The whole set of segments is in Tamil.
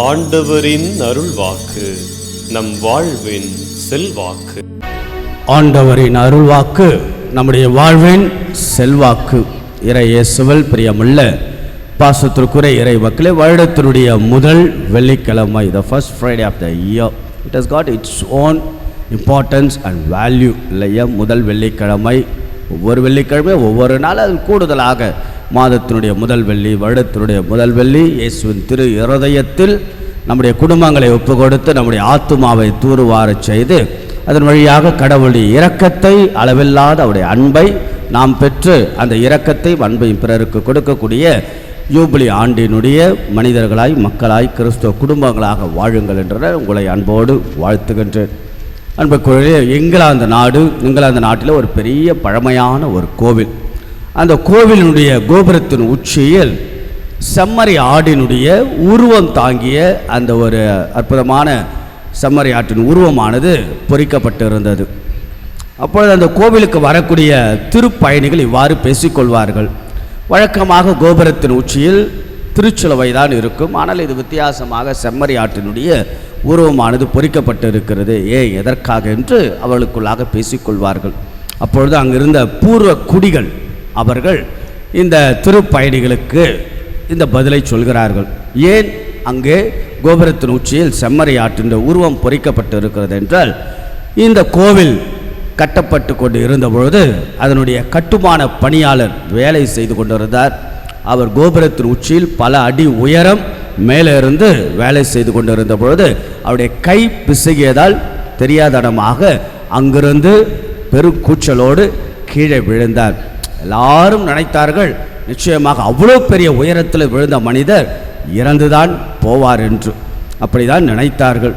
ஆண்டவரின் அருள்வாக்கு நம் வாழ்வின் செல்வாக்கு. ஆண்டவரின் அருள்வாக்கு நம்முடைய வாழ்வின் செல்வாக்கு. இறை இயேசுவல் பிரியமுள்ள பாசத்திற்குரிய இறை மக்களே வருடத்தினுடைய முதல் வெள்ளிக்கிழமை the first Friday of the year it has got its own importance and value இல்லையா? முதல் வெள்ளிக்கிழமை ஒவ்வொரு வெள்ளிக்கிழமை ஒவ்வொரு நாள் அது கூடுதலாக மாதத்தினுடைய முதல் வெள்ளி வருடத்தினுடைய முதல் வெள்ளி இயேசுவின் திரு இருதயத்தில் நம்முடைய குடும்பங்களை ஒப்பு கொடுத்து நம்முடைய ஆத்துமாவை தூறுவாரச் செய்து அதன் வழியாக கடவுளுடைய இரக்கத்தை அளவில்லாத அவருடைய அன்பை நாம் பெற்று அந்த இரக்கத்தை அன்பையும் பிறருக்கு கொடுக்கக்கூடிய யூபிலி ஆண்டினுடைய மனிதர்களாய் மக்களாய் கிறிஸ்துவ குடும்பங்களாக வாழுங்கள் என்ற உங்களை அன்போடு வாழ்த்துகின்றேன். அன்புக்குரிய இங்கிலாந்து நாடு இங்கிலாந்து நாட்டில் ஒரு பெரிய பழமையான ஒரு கோவில். அந்த கோவிலினுடைய கோபுரத்தின் உச்சியில் செம்மறி ஆடினுடைய உருவம் தாங்கிய அந்த ஒரு அற்புதமான செம்மறி ஆட்டின் உருவமானது பொறிக்கப்பட்டிருந்தது. அப்பொழுது அந்த கோவிலுக்கு வரக்கூடிய திருப்பயணிகள் இவ்வாறு பேசிக்கொள்வார்கள். வழக்கமாக கோபுரத்தின் உச்சியில் திருச்சுலவை தான் இருக்கும். ஆனால் இது வித்தியாசமாக செம்மறி ஆட்டினுடைய உருவமானது பொறிக்கப்பட்டு இருக்கிறது ஏன் எதற்காக என்று அவர்களுக்குள்ளாக பேசிக்கொள்வார்கள். அப்பொழுது அங்கிருந்த பூர்வ குடிகள் அவர்கள் இந்த திருப்பயணிகளுக்கு இந்த பதிலை சொல்கிறார்கள். ஏன்? அங்கே கோபுரத்தின் உச்சியில் செம்மறி ஆற்றின் உருவம் பொறிக்கப்பட்டு இருக்கிறது என்றால் இந்த கோவில் கட்டப்பட்டு கொண்டு இருந்தபொழுது அதனுடைய கட்டுமான பணியாளர் வேலை செய்து கொண்டிருந்தார். அவர் கோபுரத்தின் உச்சியில் பல அடி உயரம் மேலே இருந்து வேலை செய்து கொண்டிருந்த பொழுது அவருடைய கை பிசகியதால் தெரியாதனமாக அங்கிருந்து பெருக்கூச்சலோடு கீழே விழுந்தார். எல்லாரும் நினைத்தார்கள் நிச்சயமாக அவ்வளோ பெரிய உயரத்தில் விழுந்த மனிதர் இறந்துதான் போவார் என்று. அப்படிதான் நினைத்தார்கள்.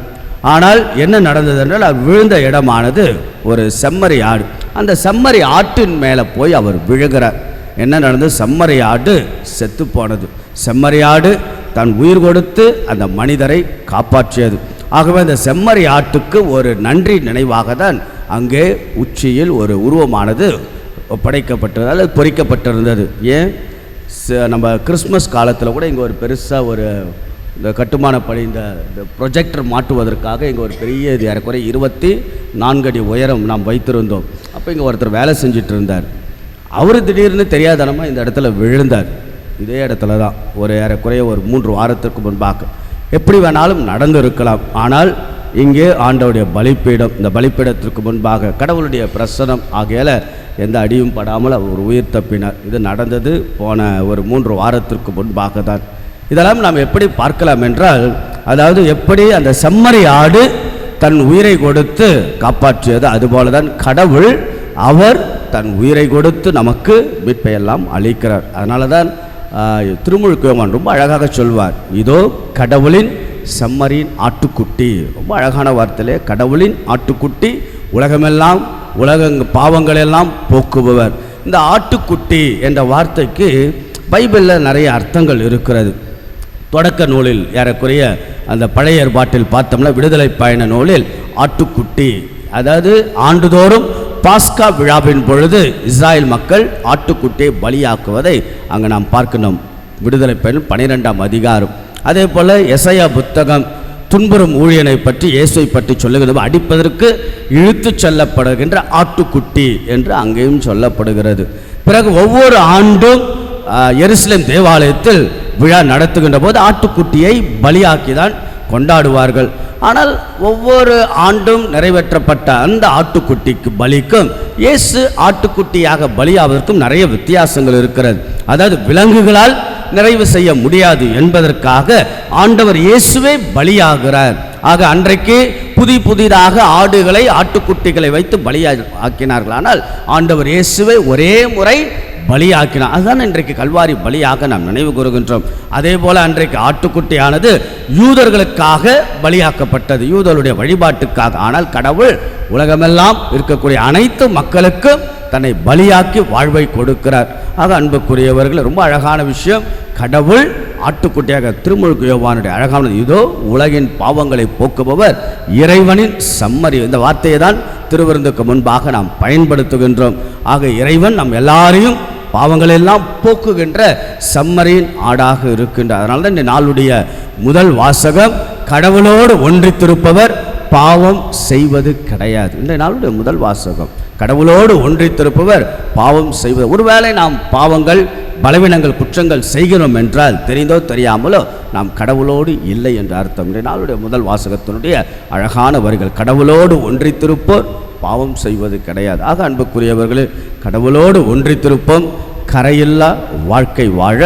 ஆனால் என்ன நடந்தது என்றால் அவர் விழுந்த இடமானது ஒரு செம்மறி ஆடு. அந்த செம்மறி ஆட்டின் மேலே போய் அவர் விழுகிறார். என்ன நடந்தது? செம்மறி ஆடு செத்து போனது. செம்மறி ஆடு தன் உயிர் கொடுத்து அந்த மனிதரை காப்பாற்றியது. ஆகவே அந்த செம்மறி ஆட்டுக்கு ஒரு நன்றி நினைவாக தான் அங்கே உச்சியில் ஒரு உருவமானது படைக்கப்பட்டது அல்லது பொறிக்கப்பட்டிருந்தது. ஏன்? ச- நம்ம கிறிஸ்மஸ் காலத்தில் கூட இங்கே ஒரு பெருசாக ஒரு இந்த கட்டுமான பணி இந்த ப்ரொஜெக்டர் மாட்டுவதற்காக இங்கே ஒரு பெரிய இது ஏறக்குறைய இருபத்தி நான்கு அடி உயரம் நாம் வைத்திருந்தோம். அப்போ இங்கே ஒருத்தர் வேலை செஞ்சுட்டு இருந்தார் அவர் திடீர்னு தெரியாதனமாக இந்த இடத்துல விழுந்தார். இதே இடத்துல தான் ஒரு ஏறக்குறைய ஒரு மூன்று வாரத்திற்கு முன்பாக. எப்படி வேணாலும் நடந்து இருக்கலாம் ஆனால் இங்கே ஆண்டவுடைய பலிப்பீடம் இந்த பலிப்பீடத்திற்கு முன்பாக கடவுளுடைய பிரசனம் ஆகையால் எந்த அடியும் படாமல் அவர் உயிர் தப்பினார். இது நடந்தது போன ஒரு மூன்று வாரத்திற்கு முன்பாக தான் இதெல்லாம் நாம் எப்படி பார்க்கலாம் என்றால் அதாவது எப்படி அந்த செம்மறி ஆடு தன் உயிரை கொடுத்து காப்பாற்றியது அதுபோல தான் கடவுள் அவர் தன் உயிரை கொடுத்து நமக்கு மீட்பையெல்லாம் அளிக்கிறார். அதனால தான் திருமுழுக்குவன் ரொம்ப அழகாக சொல்வார். இதோ கடவுளின் செம்மறியின் ஆட்டுக்குட்டி. ரொம்ப அழகான வார்த்தையிலே கடவுளின் ஆட்டுக்குட்டி உலகமெல்லாம் உலக பாவங்களெல்லாம் போக்குபவர். இந்த ஆட்டுக்குட்டி என்ற வார்த்தைக்கு பைபிளில் நிறைய அர்த்தங்கள் இருக்கிறது. தொடக்க நூலில் ஏறக்குறைய அந்த பழைய ஏற்பாட்டில் பார்த்தோம்னா விடுதலை பயண நூலில் ஆட்டுக்குட்டி அதாவது ஆண்டுதோறும் பாஸ்கா விழாவின் பொழுது இஸ்ராயல் மக்கள் ஆட்டுக்குட்டியை பலியாக்குவதை அங்கே நாம் பார்க்கணும். விடுதலை பயணம் பனிரெண்டாம் அதிகாரம். அதே போல் எசையா புத்தகம் துன்புறும் ஊழியனை பற்றி இயேசுவை பற்றி சொல்லுகிறது. அடிப்பதற்கு இழுத்துச் செல்லப்படுகின்ற ஆட்டுக்குட்டி என்று அங்கேயும் சொல்லப்படுகிறது. பிறகு ஒவ்வொரு ஆண்டும் எருசலேம் தேவாலயத்தில் விழா நடத்துகின்ற போது ஆட்டுக்குட்டியை பலியாக்கி தான் கொண்டாடுவார்கள். ஆனால் ஒவ்வொரு ஆண்டும் நிறைவேற்றப்பட்ட அந்த ஆட்டுக்குட்டிக்கு பலிக்கும் இயேசு ஆட்டுக்குட்டியாக பலியாவதற்கும் நிறைய வித்தியாசங்கள் இருக்கிறது. அதாவது விலங்குகளால் நிறைவு செய்ய முடியாது என்பதற்காக ஆண்டவர் இயேசுவே பலியாகிறார். ஆக அன்றைக்கு புதி புதிதாக ஆடுகளை ஆட்டுக்குட்டிகளை வைத்து பலியா ஆக்கினார்கள் ஆனால் ஆண்டவர் இயேசுவை ஒரே முறை பலியாக்கினார். அதுதான் இன்றைக்கு கல்வாரி பலியாக நாம் நினைவு கூறுகின்றோம். அதே போல அன்றைக்கு ஆட்டுக்குட்டியானது யூதர்களுக்காக பலியாக்கப்பட்டது. யூதருடைய வழிபாட்டுக்காக. ஆனால் கடவுள் உலகமெல்லாம் இருக்கக்கூடிய அனைத்து மக்களுக்கும் தன்னை பலியாக்கி வாழ்வை கொடுக்கிறார். ஆக அன்புக்குரியவர்கள் ரொம்ப அழகான விஷயம். கடவுள் ஆட்டுக்குட்டியாக திருமுழுக்கு யோவானுடைய அழகானது இதோ உலகின் பாவங்களை போக்குபவர் இறைவனின் சம்மரி. இந்த வார்த்தையை தான் திருவிருந்துக்கு முன்பாக நாம் பயன்படுத்துகின்றோம். ஆக இறைவன் நம் எல்லாரையும் பாவங்களெல்லாம் போக்குகின்ற செம்மறியின் ஆடாக இருக்கின்ற அதனால தான் இந்த நாளுடைய முதல் வாசகம் கடவுளோடு ஒன்றித்திருப்பவர் பாவம் செய்வது கிடையாது. இந்த நாளுடைய முதல் வாசகம். கடவுளோடு ஒன்றித்திருப்பவர் பாவம் செய்வது ஒருவேளை நாம் பாவங்கள் பலவீனங்கள் குற்றங்கள் செய்கிறோம் என்றால் தெரிந்தோ தெரியாமலோ நாம் கடவுளோடு இல்லை என்ற அர்த்தம். நாளுடைய முதல் வாசகத்தினுடைய அழகான வரிகள் கடவுளோடு ஒன்றித்திருப்போர் பாவம் செய்வது கிடையாது. ஆக அன்புக்குரியவர்களே கடவுளோடு ஒன்றித்திருப்போம் கரையில்லா வாழ்க்கை வாழ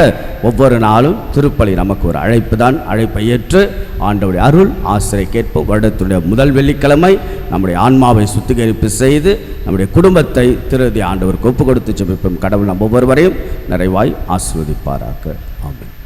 ஒவ்வொரு நாளும் திருப்பலி நமக்கு ஒரு அழைப்பு தான் அழைப்பை ஏற்று ஆண்டவருடைய அருள் ஆசிரியை கேட்போம். வருடத்துடைய முதல் வெள்ளிக்கிழமை நம்முடைய ஆன்மாவை சுத்திகரிப்பு செய்து நம்முடைய குடும்பத்தை திருதி ஆண்டவருக்கு ஒப்பு கொடுத்து ஜெபிப்போம். கடவுள் நம் ஒவ்வொருவரையும் நிறைவாய் ஆசிர்வதிப்பாராக. ஆமாம்